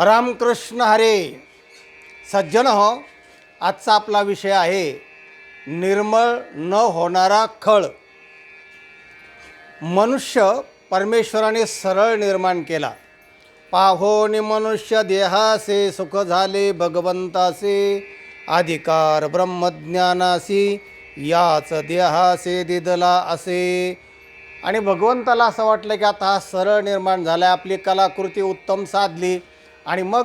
रामकृष्ण हरे. सज्जन हो आजचा आपला विषय आहे निर्मळ न होणारा खळ. मनुष्य परमेश्वराने सरळ निर्माण केला. पाहोनी मनुष्य देहासे सुख झाले भगवंतासे अधिकार ब्रह्मज्ञानासी याच देहासे दिदला असे. आणि भगवंताला असं वाटलं की आता हा सरळ निर्माण झाला आपली कलाकृती उत्तम साधली. आणि मग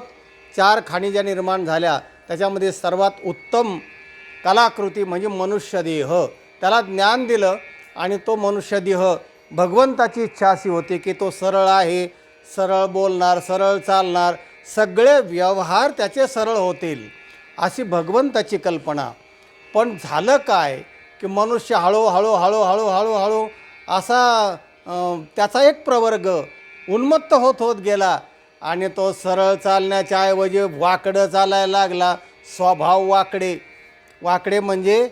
चार खाणी ज्या निर्माण झाल्या त्याच्यामध्ये सर्वात उत्तम कलाकृती म्हणजे मनुष्यदेह. त्याला ज्ञान दिलं आणि तो मनुष्यदेह भगवंताची इच्छा अशी होती की तो सरळ आहे सरळ बोलणार सरळ चालणार सगळे व्यवहार त्याचे सरळ होतील अशी भगवंताची कल्पना. पण झालं काय की मनुष्य हळूहळू हळूहळू हळूहळू असा त्याचा एक प्रवर्ग उन्मत्त होत होत गेला. आणि तो सरळ चालण्याच्या ऐवजी वाकडं चालायला लागला. स्वभाव वाकडे. वाकडे म्हणजे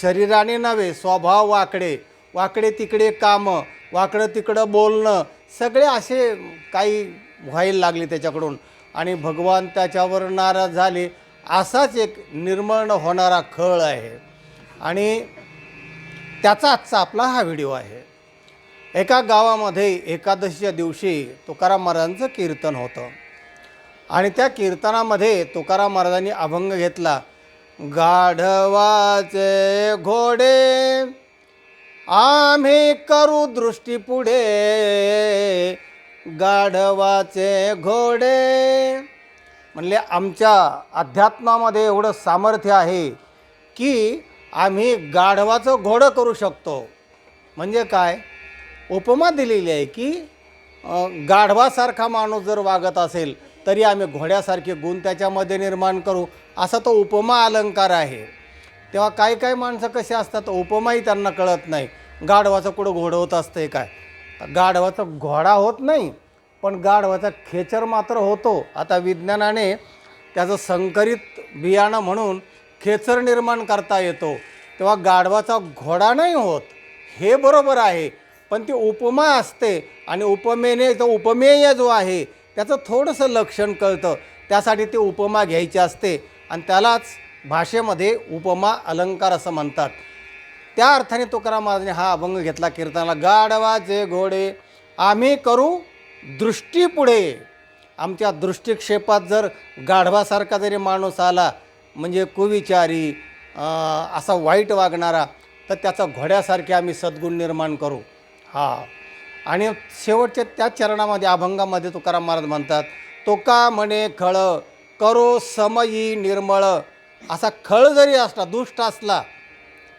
शरीराने नव्हे स्वभाव वाकडे. वाकडे तिकडे कामं वाकडं तिकडं बोलणं सगळे असे काही व्हायला लागले त्याच्याकडून. आणि भगवान त्याच्यावर नाराज झाले. असाच एक निर्माण होणारा खळ आहे. आणि त्याचा आजचा आपला हा व्हिडिओ आहे. एका गावामध्ये एकादशीच्या दिवशी तुकाराम महाराजांचं कीर्तन होतं. आणि त्या कीर्तनामध्ये तुकाराम महाराजांनी अभंग घेतला गाढवाचे घोडे आम्ही करू दृष्टी पुढे. गाढवाचे घोडे. म्हणले आमच्या अध्यात्मामध्ये एवढं सामर्थ्य आहे की आम्ही गाढवाचं घोडं करू शकतो. म्हणजे काय? उपमा दिलेली आहे की गाढवासारखा माणूस जर वागत असेल तरी आम्ही घोड्यासारखे गुण त्याच्यामध्ये निर्माण करू. असा तो उपमा अलंकार आहे. तेव्हा काही काही माणसं कशी असतात उपमाही त्यांना कळत नाही. गाढवाचं कुठं घोडं होत असतंय काय? गाढवाचा घोडा होत नाही पण गाढवाचा खेचर मात्र होतो. आता विज्ञानाने त्याचं संकरित बियाणं म्हणून खेचर निर्माण करता येतो. तेव्हा गाढवाचा घोडा नाही होत. हे बरोबर आहे. पण ती उपमा असते आणि उपमेने जो उपमेय जो आहे त्याचं थोडंसं लक्षण कळतं. त्यासाठी ती उपमा घ्यायची असते आणि त्यालाच भाषेमध्ये उपमा अलंकार असं म्हणतात. त्या अर्थाने तुकाराम महाराजांनी हा अभंग घेतला कीर्तनाला गाडवाचे घोडे आम्ही करू दृष्टी पुढे. आमच्या दृष्टिक्षेपात जर गाढवासारखा जरी माणूस आला म्हणजे कुविचारी असा वाईट वागणारा तर त्याचा घोड्यासारखे आम्ही सद्गुण निर्माण करू. हा. आणि शेवटच्या त्या चरणामध्ये अभंगामध्ये तुकाराम महाराज म्हणतात तोका म्हणे खळ करो समयी निर्मळ. असा खळ जरी असला दुष्ट असला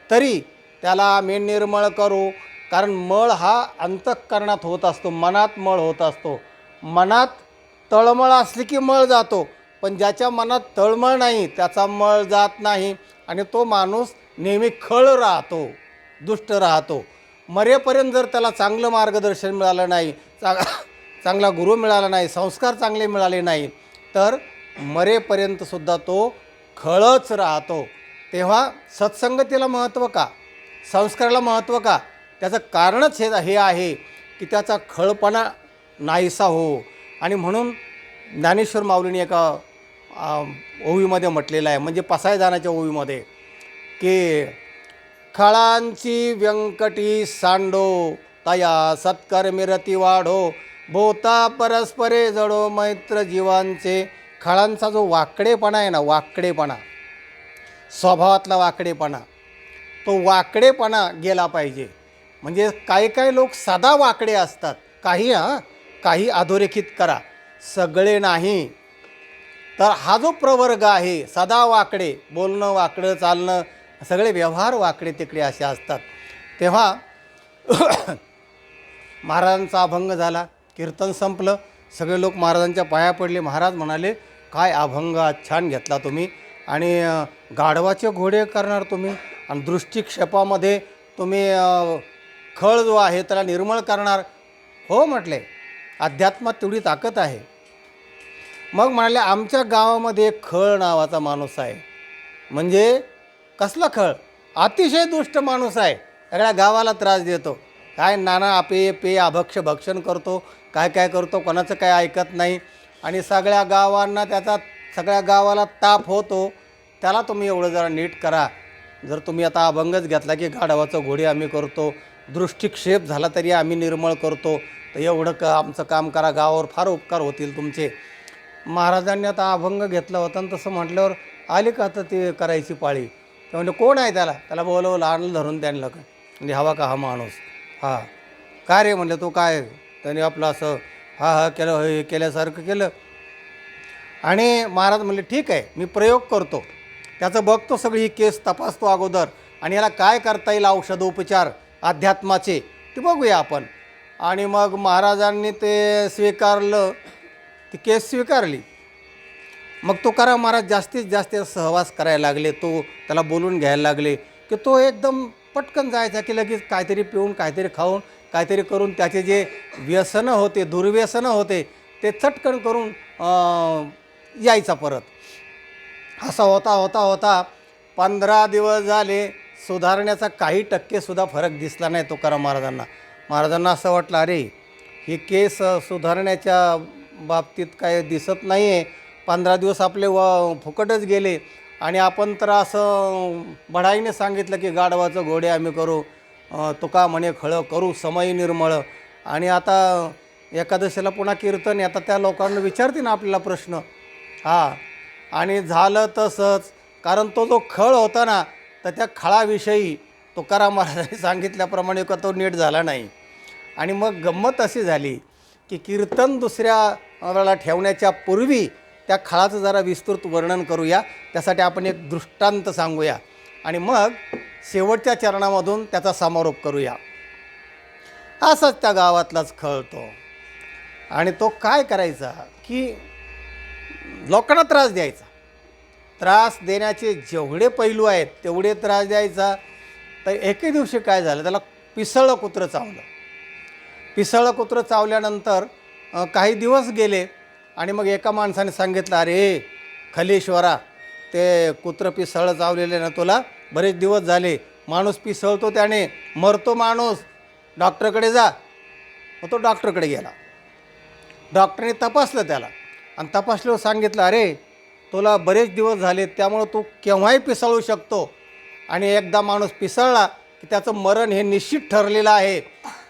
तरी त्याला आम्ही निर्मळ करू. कारण मळ हा अंतःकरणात होत असतो मनात मळ होत असतो. मनात तळमळ असली की मळ जातो पण ज्याच्या मनात तळमळ नाही त्याचा मळ जात नाही. आणि तो माणूस नेहमी खळ राहतो दुष्ट राहतो. मरेपर्यंत जर त्याला चांगलं मार्गदर्शन मिळालं नाही चा चांगला गुरु मिळाला नाही संस्कार चांगले मिळाले नाही तर मरेपर्यंतसुद्धा तो खळच राहतो. तेव्हा सत्संगतीला महत्त्व का? संस्काराला महत्त्व का? त्याचं कारणच हे हे आहे की त्याचा खळपणा नाहीसा हो. आणि म्हणून ज्ञानेश्वर माऊलीने एका ओवीमध्ये म्हटलेलं आहे म्हणजे पसायदानाच्या ओवीमध्ये की खळांची व्यंकटी सांडो तया सत्कर्मिरती वाढो भोवता परस्परे जडो मैत्र जीवांचे खळांचा जो वाकडेपणा आहे ना वाकडेपणा स्वभावातला वाकडेपणा तो वाकडेपणा गेला पाहिजे. म्हणजे काही काही लोक सदा वाकडे असतात. काही हां काही अधोरेखित करा. सगळे नाही. तर हा जो प्रवर्ग आहे सदा वाकडे बोलणं वाकडं चालणं सगळे व्यवहार वाकडे तिकडे असे असतात. तेव्हा महाराजांचा अभंग झाला कीर्तन संपलं सगळे लोक महाराजांच्या पाया पडले. महाराज म्हणाले काय अभंग छान घेतला तुम्ही आणि गाढवाचे घोडे करणार तुम्ही आणि दृष्टिक्षेपामध्ये तुम्ही खळ जो आहे त्याला निर्मळ करणार. हो म्हटले अध्यात्मात तेवढी ताकद आहे. मग म्हणाले आमच्या गावामध्ये खळ नावाचा माणूस आहे. म्हणजे? कसला खळ? अतिशय दुष्ट माणूस आहे. सगळ्या गावाला त्रास देतो. काय नाना आपे पे अभक्ष भक्षण करतो काय काय करतो कोणाचं काय ऐकत नाही. आणि सगळ्या गावांना त्याचा सगळ्या गावाला ताप होतो. त्याला तुम्ही एवढं जरा नीट करा. जर तुम्ही आता अभंगच घेतला की गाढवाचं घोडे आम्ही करतो दृष्टिक्षेप झाला तरी आम्ही निर्मळ करतो तर एवढं क आमचं काम करा. गावावर फार उपकार होतील तुमचे. महाराजांनी आता अभंग घेतला होता आणि तसं म्हटल्यावर आली का आता ते करायची पाळी? ते म्हणजे कोण आहे त्याला? त्याला बोलवलं आणलं धरून त्यांना का म्हणजे हवा का हा माणूस? हा. काय रे? म्हणलं तो काय? त्याने आपलं असं हा हा केलं हे केल्यासारखं केलं. आणि महाराज म्हणले ठीक आहे मी प्रयोग करतो. त्याचं बघतो सगळी ही केस तपासतो अगोदर. आणि याला काय करता येईल औषधोपचार अध्यात्माचे ते बघूया आपण. आणि मग महाराजांनी ते स्वीकारलं. ती केस स्वीकारली. मग तुकाराम महाराज जास्तीत जास्त सहवास करायला लागले तो त्याला बोलून घ्यायला लागले की तो एकदम पटकन जायचा की लगेच काहीतरी पिऊन काहीतरी खाऊन काहीतरी करून त्याचे जे व्यसनं होते दुर्व्यसनं होते ते चटकन करून यायचा परत. असा होता होता होता पंधरा दिवस झाले सुधारण्याचा काही टक्केसुद्धा फरक दिसला नाही तुकाराम महाराजांना. महाराजांना असं वाटलं अरे हे केस सुधारण्याच्या बाबतीत काय दिसत नाही आहे पंधरा दिवस आपले व फुकटच गेले. आणि आपण तर असं बढाईने सांगितलं की गाढवाचं घोडे आम्ही करू तुका म्हणे खळं करू समय निर्मळ. आणि आता एकादशीला पुन्हा कीर्तन आता त्या लोकांना विचारतील ना आपल्याला प्रश्न. हां आणि झालं तसंच कारण तो जो खळ होता ना तर त्या खळाविषयी तुकाराम महाराजांनी सांगितल्याप्रमाणे का तो नीट झाला नाही. आणि मग गंमत अशी झाली की कीर्तन दुसऱ्या वेळेला ठेवण्याच्या पूर्वी त्या खळाचं जरा विस्तृत वर्णन करूया. त्यासाठी आपण एक दृष्टांत सांगूया. आणि मग शेवटच्या चरणामधून त्याचा समारोप करूया. असाच त्या गावातलाच खळ तो. आणि तो काय करायचा की लोकांना त्रास द्यायचा. त्रास देण्याचे जेवढे पैलू आहेत तेवढे त्रास द्यायचा. तर एके दिवशी काय झालं त्याला पिसळं कुत्रं चावलं. पिसळं कुत्रं चावल्यानंतर काही दिवस गेले. आणि मग एका माणसाने सांगितलं अरे खलेश्वरा ते कुत्रं पिसळ चावलेले ना तुला? बरेच दिवस झाले माणूस पिसळतो त्याने मरतो माणूस. डॉक्टरकडे जा. मग तो डॉक्टरकडे गेला. डॉक्टरने तपासलं त्याला आणि तपासल्यावर सांगितलं अरे तुला बरेच दिवस झाले त्यामुळं तू केव्हाही पिसळू शकतो. आणि एकदा माणूस पिसळला की त्याचं मरण हे निश्चित ठरलेलं आहे.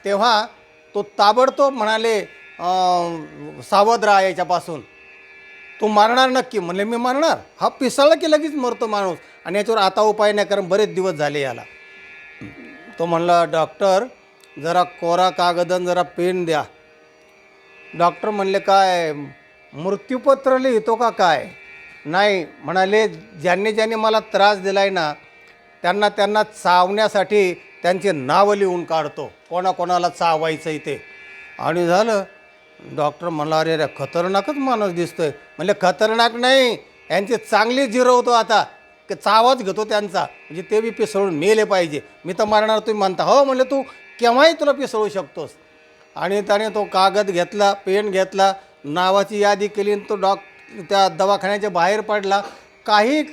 तेव्हा तो ताबडतोब म्हणाले सावध राहा याच्यापासून. तू मारणार नक्की. म्हणले मी मारणार? हा पिसळला की लगेच मरतो माणूस? आणि याच्यावर आता उपाय नाही कारण बरेच दिवस झाले याला. तो म्हणला डॉक्टर जरा कोरा कागद जरा पेन द्या. डॉक्टर म्हणले काय मृत्यूपत्र लिहितो का काय? नाही. म्हणाले ज्यांनी ज्यांनी मला त्रास दिला आहे ना त्यांना त्यांना चावण्यासाठी त्यांचे नावं लिहून काढतो. कोणाकोणाला चावायचं इथे. आणि झालं डॉक्टर म्हणला अरे रे खतरनाकच माणूस दिसतोय. म्हणले खतरनाक नाही यांचे चांगले जिरवतो आता. चावाच घेतो त्यांचा. म्हणजे ते बी पिसळून मेले पाहिजे. मी तर मारणार तुम्ही म्हणता. हो म्हणले तू केव्हाही तुला पिसळू शकतोस. आणि त्याने तो कागद घेतला पेन घेतला नावाची यादी केली आणि तो डॉक त्या दवाखान्याच्या बाहेर पडला. काही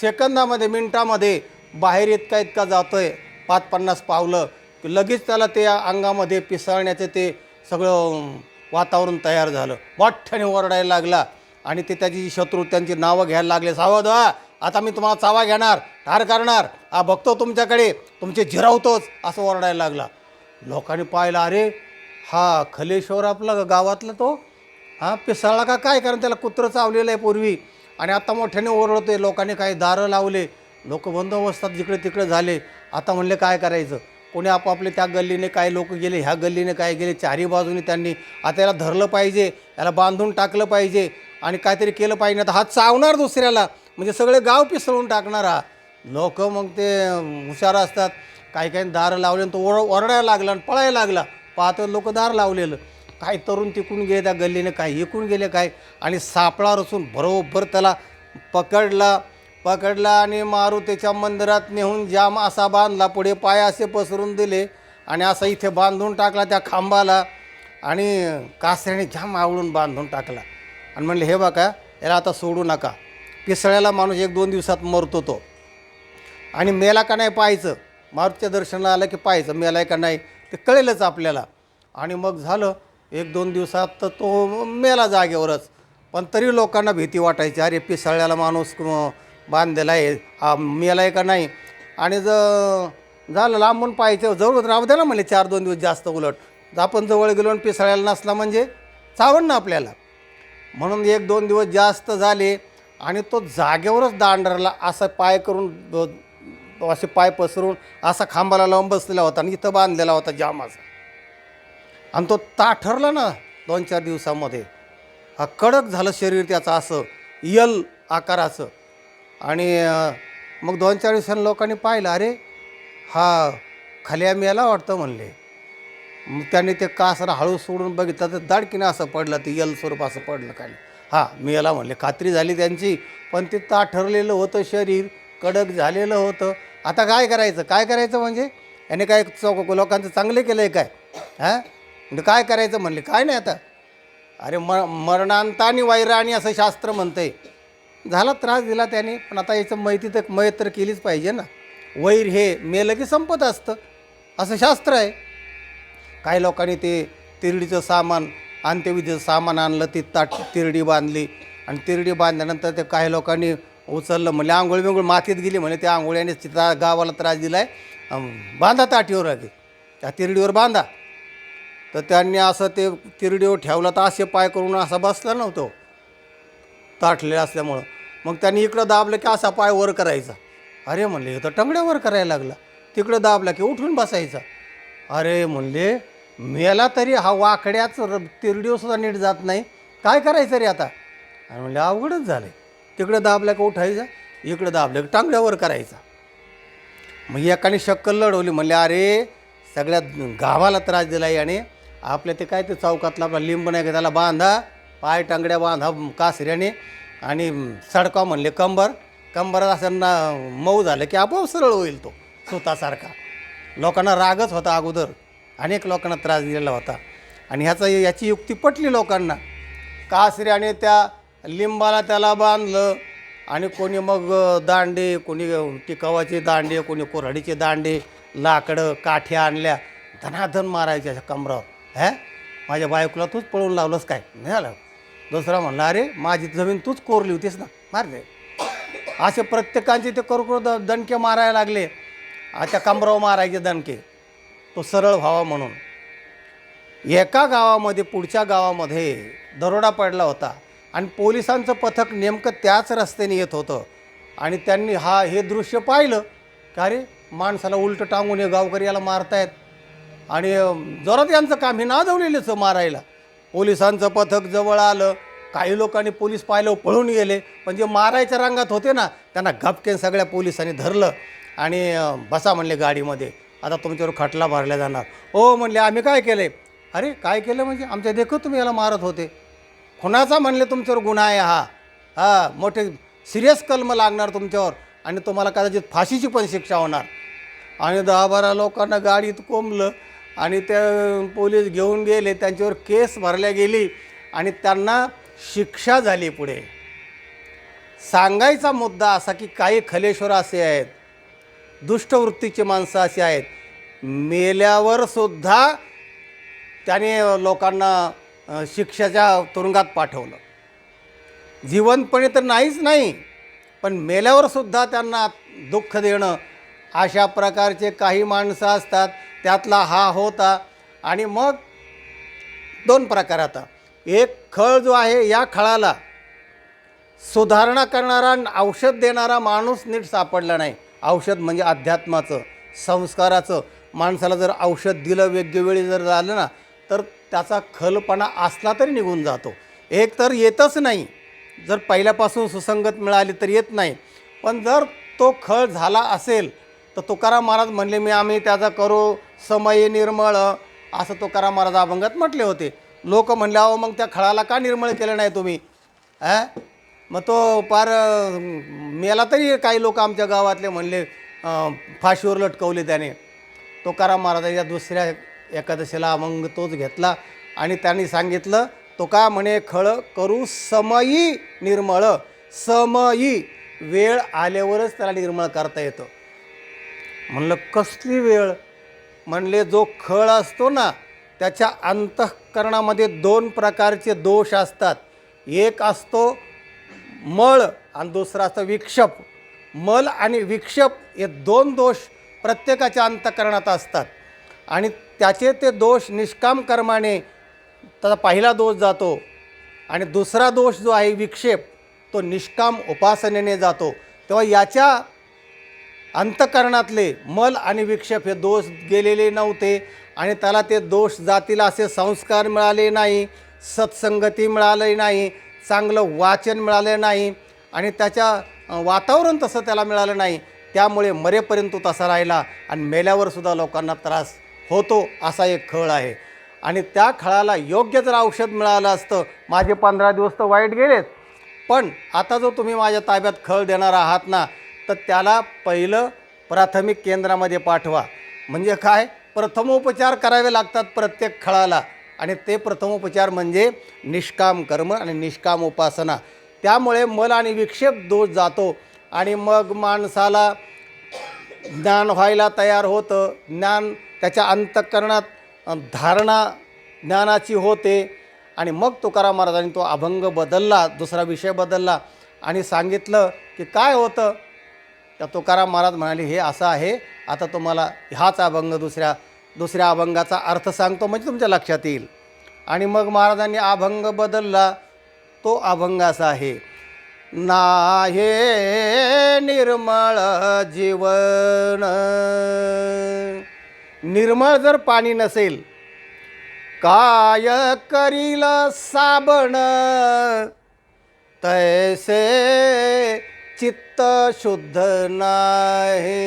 सेकंदामध्ये मिनटामध्ये बाहेर इतका इतका जातो आहे पाच पन्नास पावलं की लगेच त्याला ते अंगामध्ये पिसळण्याचे ते सगळं वातावरण तयार झालं. मोठ्याने ओरडायला लागला. आणि ते त्याची शत्रू त्यांची नावं घ्यायला लागले. सावध व्हा. आता मी तुम्हाला चावा घेणार ठार करणार. हा बघतो तुमच्याकडे. तुमचे झिरावतोच असं ओरडायला लागला. लोकांनी पाहिलं अरे हा खलेश्वर आपला गावातला तो? हा पिसळला का काय? कारण त्याला कुत्रं चावलेलं आहे पूर्वी. आणि आता मोठ्याने ओरडतोय. लोकांनी काही दारं लावले. लोक बंदोबस्तात जिकडे तिकडे झाले. आता म्हणले काय करायचं? कोणी आपापले त्या गल्लीने काय लोक गेले ह्या गल्लीने काय गेले चारही बाजूने त्यांनी आता याला धरलं पाहिजे याला बांधून टाकलं पाहिजे आणि काहीतरी केलं पाहिजे आता हा चावणार दुसऱ्याला. म्हणजे सगळे गाव पिसळून टाकणार हा. लोक मग ते हुशार असतात. काही काही दारं लावले आणि तो ओर ओरडायला लागला आणि पळायला लागला. पाहतो लोक दार लावलेलं. काय तरुण तिकून गेले त्या गल्लीने काय इकून गेले काय? आणि सापळा रचून बरोबर त्याला पकडला. पकडला आणि मारुतीच्या मंदिरात नेऊन जाम असा बांधला पुढे पाय असे पसरून दिले आणि असा इथे बांधून टाकला त्या खांबाला आणि कासऱ्याने जाम आवळून बांधून टाकला. आणि म्हणले हे बाका याला आता सोडू नका. पिसळ्याला माणूस एक दोन दिवसात मरतो तो. आणि मेला का नाही पाहायचं? मारुतीच्या दर्शनाला आलं की पाहायचं मेला का नाही ते कळेलच आपल्याला. आणि मग झालं एक दोन दिवसात तर तो मेला जागेवरच. पण तरी लोकांना भीती वाटायची अरे पिसळ्याला माणूस बांधलेला आहे. हा मेला आहे का नाही? आणि जर झालं लांबून पाहायचं जवळ राहू दे ना म्हणले चार दोन दिवस जास्त उलट. आपण जवळ गेलो आणि पिसळायला नसला म्हणजे चावण ना आपल्याला. म्हणून एक दोन दिवस जास्त झाले आणि तो जागेवरच दांडरला असा पाय करून असे पाय पसरून असा खांबाला लावून बसलेला होता आणि इथं बांधलेला होता जाम असा आणि तो ताठरला ना दोन चार दिवसामध्ये. हा कडक झालं शरीर त्याचं असं यल आकाराचं. आणि मग दोन चार दिवसांनी लोकांनी पाहिलं अरे हा खाली मेला वाटतं म्हणले. मग त्याने ते कासरा हळू सोडून बघितलं तर दाडकीनं असं पडलं ते यल स्वरूप असं पडलं खाली. हां मी याला म्हणले. खात्री झाली त्यांची पण ते ताठरलेलं होतं शरीर कडक झालेलं होतं. आता काय करायचं? काय करायचं म्हणजे? याने काय चौक लोकांचं चांगले केलं आहे काय? हां? म्हणजे काय करायचं म्हणले? काय नाही आता. अरे म मरणांतानी वैराणी असं शास्त्र म्हणतंय. झाला त्रास दिला त्याने पण आता याचं मैती तर मयत तर केलीच पाहिजे ना. वैर हे मेलं की संपत असतं. असं शास्त्र आहे. काही लोकांनी ते तिरडीचं सामान अंत्यविधीचं सामान आणलं ती ताट तिरडी बांधली. आणि तिरडी बांधल्यानंतर ते काही लोकांनी उचललं म्हणजे आंघोळ बिंघोळ मातीत गेली म्हणे त्या आंघोळ्याने त्या गावाला त्रास दिला आहे बांधा ताटीवर आधी. त्या तिरडीवर बांधा. तर त्यांनी असं ते तिरडीवर ठेवलं तर असे पाय करून असा बसला नव्हतो. ताटलेलं असल्यामुळं. मग त्यांनी इकडं दाबलं की असा पाय वर करायचा. अरे म्हणले हे तर टंगड्यावर करायला लागला. तिकडं दाबला की उठून बसायचा. अरे म्हणले मेला तरी हा वाकड्याच र- तिरडीवसुद्धा नीट जात नाही. काय करायचं रे आता? आणि म्हणले अवघडच झालं तिकडं दाबलं का उठायचा इकडं दाबलं की टांगड्यावर करायचा. मग एकाने शक्कल लढवली म्हणले अरे सगळ्या गावाला त्रास दिला याने. आपल्या ते काय ते चौकातला आपला लिंब नाही का त्याला बांधा. पाय टांगड्या बांधा कासऱ्याने आणि सडका म्हणले कंबर. कंबरात असताना मऊ झालं की आपोआप सरळ होईल तो सुतासारखा लोकांना रागच होता अगोदर. अनेक लोकांना त्रास दिलेला होता. आणि ह्याचा याची युक्ती पटली लोकांना. कासऱ्याने त्या लिंबाला त्याला बांधलं आणि कोणी मग दांडे कोणी टिकावाचे दांडे कोणी कोराडीचे दांडे लाकडं काठ्या आणल्या. धनाधन मारायच्या कंबरावर. कमरावर माझ्या बायकोला तूच पळून लावलंस काय? नाही आलं दुसरा म्हणला अरे माझी जमीन तूच कोरली होतीस ना. मार दे असे प्रत्येकांचे ते करू द दणके मारायला लागले. आता कांबराव मारायचे दणके. तो सरळ व्हावा म्हणून. एका गावामध्ये पुढच्या गावामध्ये दरोडा पडला होता. आणि पोलिसांचं पथक नेमकं त्याच रस्त्याने येत होतं. आणि त्यांनी हा हे दृश्य पाहिलं का अरे माणसाला उलटं टांगून हे गावकरी याला मारतायत. आणि जोरात यांचं काम हे नाजवलेलंच मारायला. पोलिसांचं पथक जवळ आलं. काही लोकांनी पोलीस पाहिलं पळून गेले. पण जे मारायच्या रंगात होते ना त्यांना गपकेन सगळ्या पोलिसांनी धरलं आणि बसा म्हणले गाडीमध्ये. आता तुमच्यावर खटला भरला जाणार. हो म्हणले आम्ही काय केले? अरे काय केलं म्हणजे? आमच्या देखत तुम्ही याला मारत होते. खुनाचा म्हणले तुमच्यावर गुन्हा आहे हा. हा मोठे सिरियस कलम लागणार तुमच्यावर आणि तुम्हाला कदाचित फाशीची पण शिक्षा होणार. आणि दहा बारा लोकांना गाडीत कोंबलं. आणि ते पोलीस घेऊन गेले त्यांच्यावर केस भरल्या गेली आणि त्यांना शिक्षा झाली पुढे. सांगायचा मुद्दा असा की काही खलेश्वर असे आहेत दुष्टवृत्तीची माणसं अशी आहेत मेल्यावर सुद्धा त्याने लोकांना शिक्षेच्या शिक्षाच्या तुरुंगात पाठवलं. जिवंतपणे तर नाहीच नाही पण मेल्यावर सुद्धा त्यांना दुःख देणं अशा प्रकारचे काही माणसं असतात त्यातला हा होता. आणि मग दोन प्रकार आता. एक खळ जो आहे या खळाला सुधारणा करणारा औषध देणारा माणूस नीट सापडला नाही. औषध म्हणजे अध्यात्माचं संस्काराचं. माणसाला जर औषध दिलं योग्य वेळी जर झालं ना तर त्याचा खलपणा असला तरी निघून जातो. एक तर येतच नाही. जर पहिल्यापासून सुसंगत मिळाली तर येत नाही. पण जर तो खळ झाला असेल तर तुकाराम महाराज म्हणले मी आम्ही त्याचा करू समय निर्मळ. असं तुकाराम महाराज अभंगात म्हटले होते. लोक म्हणले अहो मग त्या खळाला का निर्मळ केलं नाही तुम्ही? अ? मग तो पार मेला तरी काही लोक आमच्या गावातले म्हणले फाशीवर लटकवले त्याने. तुकाराम महाराजांच्या दुसऱ्या एकादशीला अभंग तोच घेतला आणि त्यांनी सांगितलं तो का म्हणे खळ करू समयी निर्मळ. समयी वेळ आल्यावरच त्याला निर्मळ करता येतं. म्हणलं कसली वेळ? म्हणले जो खळ असतो ना त्याच्या अंतःकरणामध्ये दोन प्रकारचे दोष असतात. एक असतो मळ आणि दुसरा असतो विक्षेप. मल आणि विक्षेप हे दोन दोष प्रत्येकाच्या अंतःकरणात असतात. आणि त्याचे ते दोष निष्काम कर्माने त्याचा पहिला दोष जातो आणि दुसरा दोष जो आहे विक्षेप तो निष्काम उपासनेने जातो. तेव्हा याच्या अंतकरणातले मल आणि विक्षेप हे दोष गेलेले नव्हते आणि त्याला ते दोष जातील असे संस्कार मिळाले नाही सत्संगती मिळाली नाही चांगलं वाचन मिळालं नाही आणि त्याच्या वातावरण तसं त्याला मिळालं नाही. त्यामुळे मरेपर्यंत तो तसा राहिला आणि मेल्यावरसुद्धा लोकांना त्रास होतो असा एक खळ आहे. आणि त्या खळाला योग्य जर औषध मिळालं असतं माझे पंधरा दिवस तर वाईट गेलेत. पण आता जो तुम्ही माझ्या ताब्यात खळ देणार आहात ना तर त्याला पहिलं प्राथमिक केंद्रामध्ये पाठवा. म्हणजे काय? प्रथमोपचार करावे लागतात प्रत्येक खळाला. आणि ते प्रथमोपचार म्हणजे निष्काम कर्म आणि निष्काम उपासना. त्यामुळे मल आणि विक्षेप दोष जातो. आणि मग माणसाला ज्ञान व्हायला तयार होतं. ज्ञान त्याच्या अंतःकरणात धारणा ज्ञानाची होते. आणि मग तुकाराम महाराजांनी तो अभंग बदलला दुसरा विषय बदलला. आणि सांगितलं की काय होतं? तर तुकाराम महाराज म्हणाले हे असं आहे आता तुम्हाला हाच अभंग दुसऱ्या दुसऱ्या अभंगाचा अर्थ सांगतो म्हणजे तुमच्या लक्षात येईल. आणि मग महाराजांनी अभंग बदलला. तो अभंग असा आहे नाहे निर्मळ जीवन. निर्मळ जर पाणी नसेल काय करील साबण? तैसे चित्त शुद्ध नाही.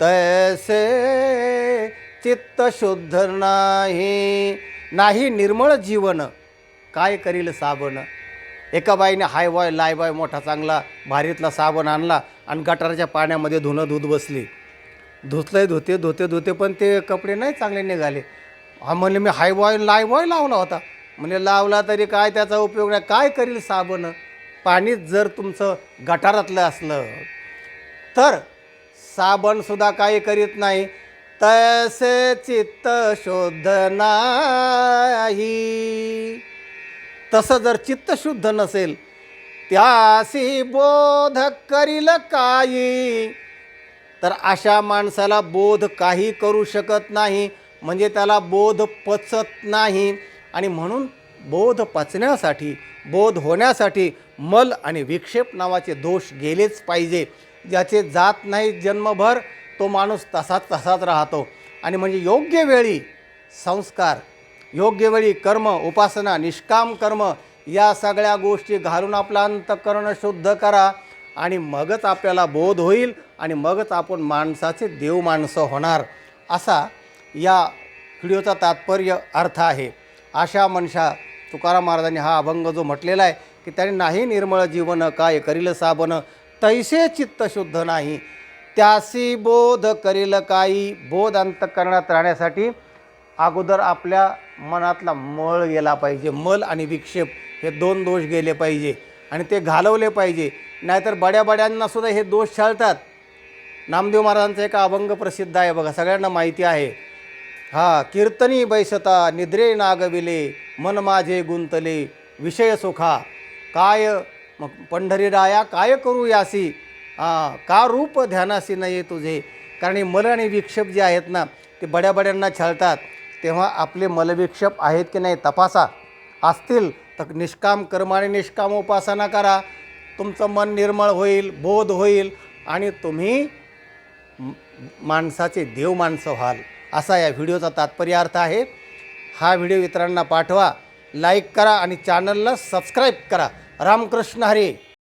तैसे चित्त शुद्ध नाही. नाही निर्मळ जीवन काय करील साबण? एका बाईने हाय बॉय लाय बॉय मोठा चांगला भारीतला साबण आणला आणि गटाराच्या पाण्यामध्ये धुणं दूध बसली. धुतलंय धुते धुते धुते पण ते कपडे नाही चांगले निघाले. हा म्हणले मी हाय बॉय लाय बॉय लावला होता. म्हणजे लावला तरी काय त्याचा उपयोग नाही. काय करील साबण? पाणीच जर तुमचं गटारातलं असलं तर साबणसुद्धा काही करीत नाही. तसे चित्त शोध नाही. तसं जर चित्त शुद्ध नसेल त्यासी बोध करील काही. तर अशा माणसाला बोध काही करू शकत नाही म्हणजे त्याला बोध पचत नाही. आणि म्हणून बोध पचण्यासाठी बोध होण्यासाठी मल आणि विक्षेप नावाचे दोष गेलेच पाहिजे. ज्याचे जात नाही जन्मभर तो माणूस तसाच तसाच राहतो. आणि म्हणजे योग्य वेळी संस्कार योग्य वेळी कर्म उपासना निष्काम कर्म या सगळ्या गोष्टी घालून आपलं अंतकरण शुद्ध करा. आणि मगच आपल्याला बोध होईल आणि मगच आपण माणसाचे देव माणसं होणार. असा या व्हिडिओचा तात्पर्य अर्थ आहे. अशा मनशा तुकाराम महाराजांनी हा अभंग जो म्हटलेला आहे की त्याने नाही निर्मळ जीवन काय करील साबन तैसे चित्त शुद्ध नाही. त्यासी बोध करील काही बोध अंतकरणात राहण्यासाठी अगोदर आपल्या मनातला मळ गेला पाहिजे. मल आणि विक्षेप हे दोन दोष गेले पाहिजे आणि ते घालवले पाहिजे. नाहीतर बड्या बड्यांना सुद्धा हे दोष छळतात. नामदेव महाराजांचा एक अभंग प्रसिद्ध आहे बघा सगळ्यांना माहिती आहे. हा कीर्तनी बैसता निद्रे नागविले मन माझे गुंतले विषय सुखा. काय मग पंढरी राया काय करू यासी? का रूप ध्यानासी नाही तुझे? कारण हे मल आणि विक्षेप जे आहेत ना ते बड्या बड्यांना छळतात. तेव्हा आपले मलविक्षेप आहेत की नाही तपासा. असतील तर निष्काम कर्म आणि निष्काम उपासना करा. तुमचं मन निर्मळ होईल बोध होईल आणि तुम्ही माणसाचे देव माणसं व्हाल. असा या व्हिडिओचा तात्पर्य अर्थ आहे. हा व्हिडिओ इतरांना पाठवा लाईक करा आणि चॅनलला सबस्क्राईब करा. रामकृष्ण हरी.